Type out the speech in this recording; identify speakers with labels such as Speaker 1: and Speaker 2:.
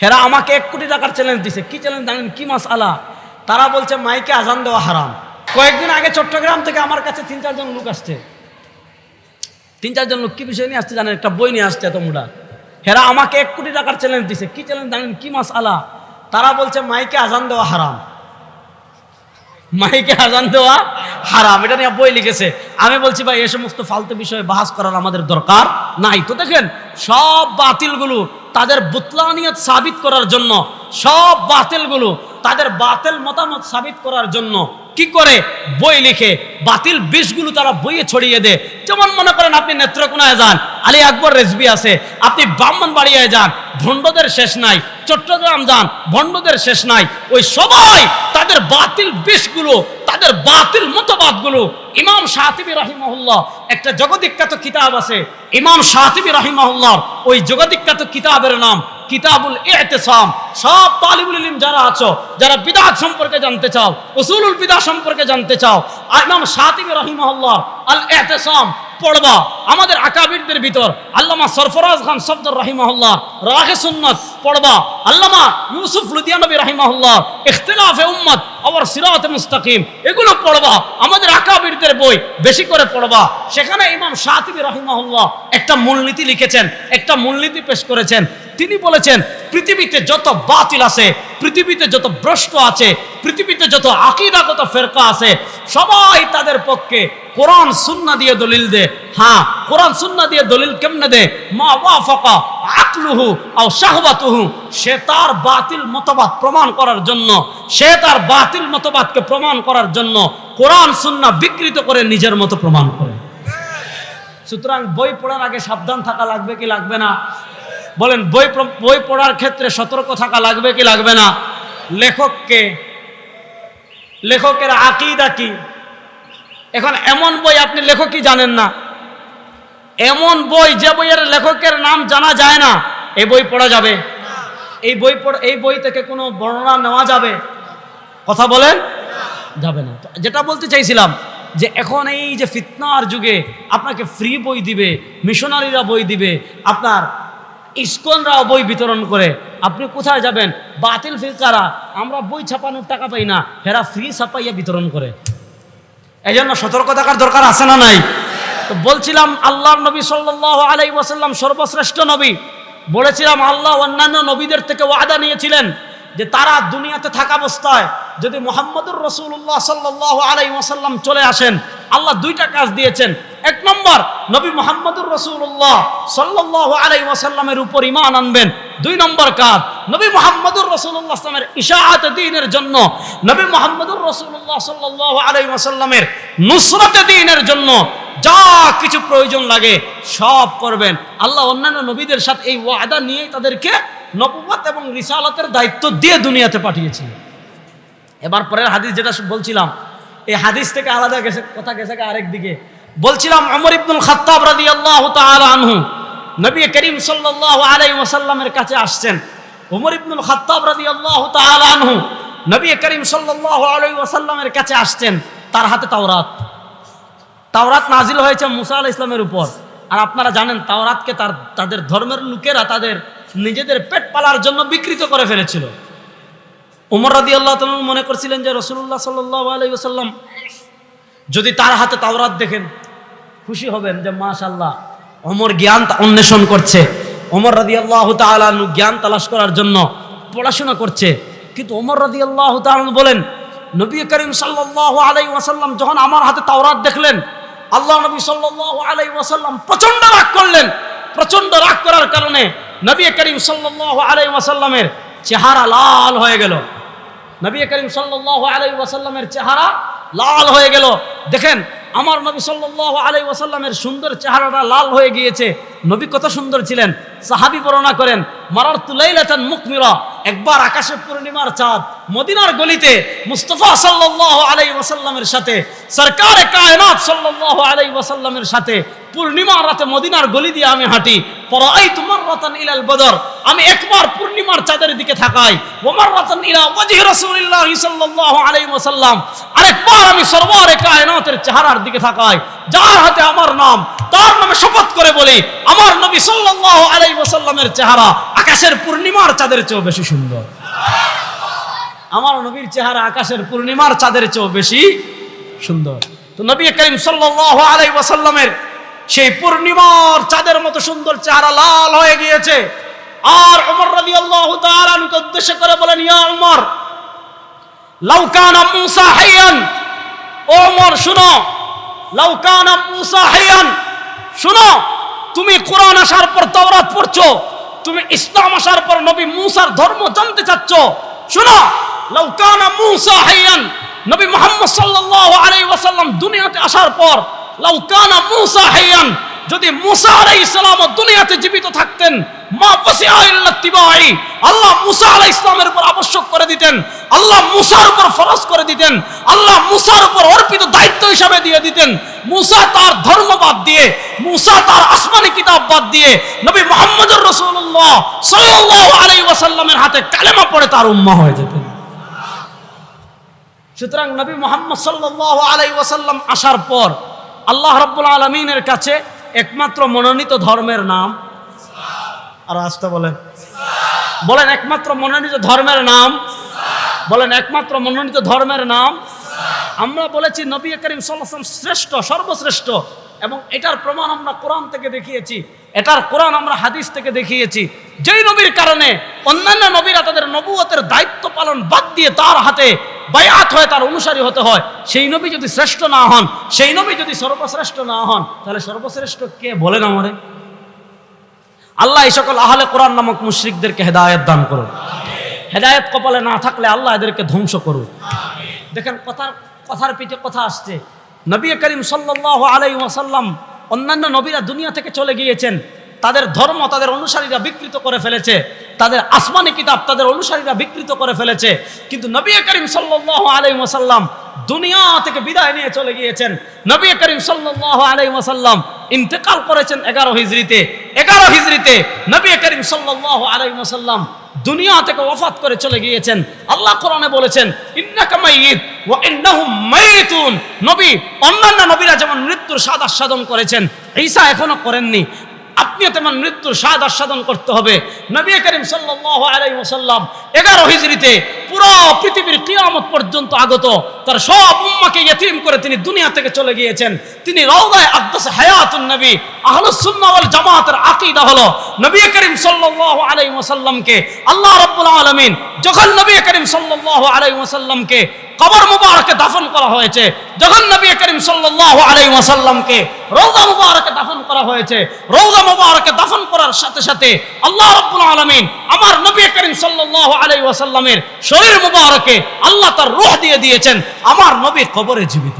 Speaker 1: হেরা আমাকে এক কোটি টাকার চ্যালেঞ্জ দিছে। কি চ্যালেঞ্জ জানেন? কি মাস আলা তারা বলছে, মাইকে আজান দেওয়া হারাম। কয়েকদিন আগে চট্টগ্রাম থেকে আমার কাছে তিন চারজন লোক আসছে। তিন চারজন লোক কি বিষয় নিয়ে আসছে জানেন? একটা বই নিয়ে আসছে এত মোটা হেরা আমাকে এক কোটি টাকার চ্যালেঞ্জ দিছে। কি চ্যালেঞ্জ জানেন? কি মাস আলা তারা বলছে, মাইকে আজান দেওয়া হারাম। মাইকে আজান দেওয়া হারাম। এটা নিয়ে বই লিখেছে। আমি বলছি, ভাই, এ সমস্ত ফালতু বিষয়ে বাহাস করার আমাদের দরকার নাই। তো দেখেন, সব বাতিলগুলো তাদের বুতলানিয়ত সাবিত করার জন্য, সব বাতিলগুলো তাদের বাতিল মতামত সাবিত করার জন্য কি করে বই লিখে, বাতিল বিষগুলো তারা বইয়ে ছড়িয়ে দেয়। যেমন মনে করেন আপনি নেত্রকোনায় যান, আলী আকবর রেজবি আছে, আপনি ব্রাহ্মণ বাড়িয়ে যান, ভণ্ডদের শেষ নাই, চট্টগ্রাম যান, ভণ্ডদের শেষ নাই, ওই সবাই তাদের বাতিল বিষগুলো, তাদের বাতিল মতবাদগুলো ইমাম সাহাতিবি রাহিমহল্লা একটা জগদিখ্যাত কিতাব আছে। ইমাম সাহাতিবি রাহিমহল্লার ওই জগদিখ্যাত কিতাবের নাম কিতাবুল ইহতেসাম সব তালিবুল ইলম যারা আছো, যারা বিদাত সম্পর্কে জানতে চাও, উসুলুল বিদা সম্পর্কে জানতে চাও ইমাম সাতিবি রহিমাহুল্লাহ আল ইহতেসাম পড়বা। আমাদের আকাবিরদের ভিতর আল্লামা সরফরাজ খান সফদর রহিমাহুল্লাহ রাহে সুন্নত পড়বা। আল্লামা ইউসুফ লুদিয়ানবী রহিমাহুল্লাহ উম্মত আবার সিরাত মুস্তাকিম, এগুলো পড়বা। আমাদের আকাবিরদের বই বেশি করে পড়বা। সেখানে ইমাম রহিমাহুল্লাহ একটা মূলনীতি লিখেছেন, একটা মূলনীতি পেশ করেছেন। তিনি বলেছেন, পৃথিবীতে যত বাতিল আছে, পৃথিবীতে যত ভ্রষ্ট আছে, পৃথিবীতে যত আকিদাগত ফেরকা আছে, সবাই তাদের পক্ষে কোরআন, সুন্না দিয়ে দলিল দে। হ্যাঁ কোরআন, সুন্না দিয়ে দলিল কেমনে দে? মা ওয়াফাকা আকলুহু আও সে তার বাতিল মতবাদ প্রমাণ করার জন্য, সে তার বাতিল মতবাদকে প্রমাণ করার জন্য কোরআন সুন্না বিকৃত করে নিজের মতো প্রমাণ করে। সুতরাং বই পড়ার আগে সাবধান থাকা লাগবে কি লাগবে না? বলেন, বই বই পড়ার ক্ষেত্রে সতর্ক থাকা লাগবে কি লাগবে না? লেখককে, লেখকের আকিদা কি? এখন এমন বই আপনি লেখকই জানেন না। এমন বই যে বইয়ের লেখকের নাম জানা যায় না এই বই পড়া যাবে। এই বই পড়, এই বই থেকে কোনো বর্ণনা নেওয়া যাবে? কথা বলেন? যাবে না। যেটা বলতে চাইছিলাম যে এখন এই যে ফিতনার যুগে আপনাকে ফ্রি বই দিবে মিশনারিরা বই দিবে, আপনার ইস্কনরাও বই বিতরণ করে, আপনি কোথায় যাবেন? বাতিল ফিরকারা, আমরা বই ছাপানোর টাকা পাই না, হেরা ফ্রি ছাপাইয়া বিতরণ করে। এই জন্য সতর্ক থাকার দরকার আছে না নাই? তো বলছিলাম আল্লাহ নবী সাল্লাহ আলাই ওয়াসাল্লাম সর্বশ্রেষ্ঠ নবী। বলেছিলাম, আল্লাহ অন্যান্য নবীদের থেকে ওয়াদা নিয়েছিলেন যে তারা দুনিয়াতে থাকা অবস্থায় যদি মোহাম্মদুর রসুল্লাহ সাল্লাহ আলাই ওয়াসাল্লাম চলে আসেন, আল্লাহ দুইটা কাজ দিয়েছেন। এক নম্বর, নবী মোহাম্মদুর রসুল্লাহ সাল্লাহ আলাই ওয়াসাল্লামের উপর ইমান আনবেন। দুই নম্বর কাজ, নবী মোহাম্মদুর রসুল্লাহ আসলামের ইশাআত দিনের জন্য, নবী মোহাম্মদুর রসুল্লাহ সাল্লাহ আলাই ওয়াসাল্লামের নুসরত দিনের জন্য যা কিছু প্রয়োজন লাগে সব করবেন। আল্লাহ অন্যান্য নবীদের সাথে এই ওয়াদা নিয়েই তাদেরকে নবুবত এবং রিসালাতের দায়িত্ব দিয়ে দুনিয়াতে পাঠিয়েছিলেন এবার পরের হাদিস যেটা বলছিলাম, এই হাদিস থেকে আলাদা গেছে কথা গেছে আরেক দিকে। বলছিলাম অমর ইবনুল খাত্তাব রাদিয়াল্লাহু তাআলা আনহু, নবী করিম সাল্লাল্লাহু আলাইহি ওয়াসাল্লামের কাছে আসছেন। ওমর ইবনুল খাত্তাব রাদিয়াল্লাহু তাআলা আনহু, নবী করিম সাল্লাল্লাহু আলাইহি ওয়াসাল্লামের কাছে আসছেন, তার হাতে তাওরাত। তাওরাত নাজিল হয়েছে মুসা আলাহ ইসলামের উপর। আর আপনারা জানেন, তাওরাতকে তার, তাদের ধর্মের লোকেরা তাদের নিজেদের পেট পালার জন্য বিকৃত করে ফেলেছিল। উমর রাদি আল্লাহ মনে করছিলেন যে রসুল্লাহ সাল্লাহ যদি তার হাতে তাওরাত দেখেন, খুশি হবেন যে মাশাল্লাহ অমর জ্ঞান অন্বেষণ করছে। অমর রাদি আল্লাহ তালু জ্ঞান তালাশ করার জন্য পড়াশোনা করছে। কিন্তু অমর রাদি আল্লাহ তালু বলেন, নবী করিম সাল্লাহ আলাই ওয়াসাল্লাম যখন আমার হাতে তাওরাত দেখলেন আল্লাহ নবী সাল্লাহ আলাই ওয়াসাল্লাম প্রচণ্ড রাগ করলেন। প্রচণ্ড রাগ করার কারণে নবী করিম সাল্লাহ আলাই ওয়াসাল্লামের চেহারা লাল হয়ে গেল। নবী করিম সাল্লাহ আলাই ওয়াসাল্লামের চেহারা লাল হয়ে গেল। দেখেন, আমার নবী সাল্লাহ আলাই ওয়াসাল্লামের সুন্দর চেহারাটা লাল হয়ে গিয়েছে। নবী কত সুন্দর ছিলেন। সাহাবি বর্ণনা করেন মারার তুলাইলাতান মুকমিরা একবার আকাশে পূর্ণিমার চাঁদ। মদিনার গলিতে মুস্তফা সাল্লাহ আলাই ওয়াসাল্লামের সাথে, সরকারে কায়নাত সাল্লাহ আলাই ওয়াসাল্লামের সাথে পূর্ণিমার রাতে মদিনার গলি দিয়ে আমি হাঁটি। পরাই তোমার রতন ইলাল বদর। আমি একবার পূর্ণিমার চাঁদের দিকে থাকাই। ওমর রতন ইলা ওয়াজহি রাসূলুল্লাহ সাল্লাল্লাহু আলাইহি ওয়াসাল্লাম। আরেকবার আমি সরওয়ারে কায়নাতের চেহারার দিকে তাকাই যার হাতে আমার নাম, তার নামে শপথ করে বলি, আমার নবী সাল্লাল্লাহু আলাইহি ওয়াসাল্লামের চেহারা আকাশের পূর্ণিমার চাঁদের চেয়েও বেশি সুন্দর। আমার নবীর চেহারা আকাশের পূর্ণিমার চাঁদের চেয়েও বেশি সুন্দর। তো নবী করিম সাল্লাল্লাহু আলাইহি ওয়াসাল্লামের সেই পূর্ণিমার চাঁদের মতো সুন্দর চেহারা লাল হয়ে গিয়েছে। আর ওমর রাদিয়াল্লাহু তাআলা আনকে উদ্দেশ্য করে বলেন, ইয়া ওমর লাউ কানা মূসা হাইয়ান। ওমর শুনো, লাউ কানা মূসা হাইয়ান। শুনো, তুমি কোরআন আসার পর তাওরাত পড়ছো, তুমি ইসলাম আসার পর নবী মূসার ধর্ম জানতে চাচ্ছ। শুনো লাউ কানা মূসা হাইয়ান। নবী মুহাম্মদ সাল্লাল্লাহু আলাইহি ওয়াসাল্লাম দুনিয়াতে আসার পর লাউ কানা মূসা হাইয়ান, যদি মুসা আলাইহিস সালাম দুনিয়াতে জীবিত থাকতেন, মা ফাসিআ ইল্লা তিবাই আল্লাহ মুসা আলাইহিস সালামের উপর আবশ্যক করে দিতেন, আল্লাহ মুসার উপর ফরজ করে দিতেন, আল্লাহ মুসার উপর অর্পিত দায়িত্ব হিসাবে দিয়ে দিতেন, মুসা তার ধর্ম বাদ দিয়ে, মুসা তার আসমানি কিতাব বাদ দিয়ে নবী মুহাম্মদুর রাসূলুল্লাহ সাল্লাল্লাহু আলাইহি ওয়াসাল্লামের হাতে কালেমা পড়ে তার উম্মাহ হয়ে যেতেন। সুতরাং নবী মোহাম্মদ সাল্লাল্লাহু আলাই ওয়াসাল্লাম আসার পর আল্লাহ রাব্বুল আলামিনের কাছে একমাত্র মনোনীত ধর্মের নাম আর আসতে বলেন। বলেন একমাত্র মনোনীত ধর্মের নাম। বলেন একমাত্র মনোনীত ধর্মের নাম। আমরা বলেছি নবী করিম ওয়াসাল্লাম শ্রেষ্ঠ, সর্বশ্রেষ্ঠ এবং এটার প্রমাণ আমরা কোরআন থেকে দেখিয়েছি। এটার কোরআন আমরা হাদিস থেকে দেখিয়েছি। যেই নবীর কারণে অন্যান্য নবীরা তাদের নবুয়তের দায়িত্ব পালন বাদ দিয়ে তার হাতে বায়াত হয়ে তার অনুসারী হতে হয়। সেই নবী যদি শ্রেষ্ঠ না হন, সেই নবী যদি সর্বশ্রেষ্ঠ না হন, তাহলে সর্বশ্রেষ্ঠ কে বলেন আমাদের আল্লাহ এই সকল আহলে কোরআন নামক মুশরিকদেরকে হেদায়েত দান করুন। হেদায়েত কপালে না থাকলে আল্লাহ এদেরকে ধ্বংস করুন দেখেন কথার কথার পিঠে কথা আসছে। নবী করিম সাল্লাল্লাহু আলাই ওয়াসাল্লাম অন্যান্য নবীরা দুনিয়া থেকে চলে গিয়েছেন। তাদের ধর্ম, তাদের অনুসারীরা বিকৃত করে ফেলেছে। তাদের আসমানি কিতাব তাদের অনুসারীরা বিকৃত করে ফেলেছে। কিন্তু নবী করিম সাল্লাল্লাহু আলাইহি ওয়াসাল্লাম দুনিয়া থেকে বিদায় নিয়ে চলে গিয়েছেন। নবী করিম সাল্লাল্লাহু আলাইহি ওয়াসাল্লাম ইন্তেকাল করেছেন এগারো হিজরিতে এগারো হিজরিতে নবী করিম সাল্লাল্লাহু আলাইহি ওয়াসাল্লাম দুনিয়া থেকে ওয়াফাত করে চলে গিয়েছেন। আল্লাহ কোরআনে বলেছেন নবী, অন্যান্য নবীরা যেমন মৃত্যুর স্বাদ আস্বাদন করেছেন, ঈসা এখনও করেননি। আপনিও তেমন মৃত্যুর স্বাদ আস্বাদন করতে হবে। নবী করিম সাল্লাল্লাহু আলাইহি ওয়াসাল্লাম 11 হিজরিতে পৃথিবীর কিয়ামত পর্যন্ত আগত। তার সব উম্মাকে ইয়েতিম করে তিনি দুনিয়া থেকে চলে গিয়েছেন। তিনি আকদাস হায়াতুন নবী। ওয়াল জামাতের আকীদা হলো নবী করিম সাল্লাল্লাহু আলাইহি ওয়াসাল্লামকে। আল্লাহ রাব্বুল আলামিন যখন নবী করিম সাল্লাল্লাহু আলাইহি ওয়াসাল্লামকে কবর মুবারকে দাফন করা হয়েছে, যখন নবী করিম সাল্লাল্লাহু আলাইহি ওয়াসাল্লামকে রওজা মুবারকে দাফন করা হয়েছে, রওজা মুবারকে দাফন করার সাথে সাথে আল্লাহ রাব্বুল আলামিন আমার নবী করিম সাল্লাল্লাহু আলাইহি ওয়াসাল্লামের শরীর মুবারকে আল্লাহ তার রোহ দিয়ে দিয়েছেন আমার নবী কবরে জীবিত।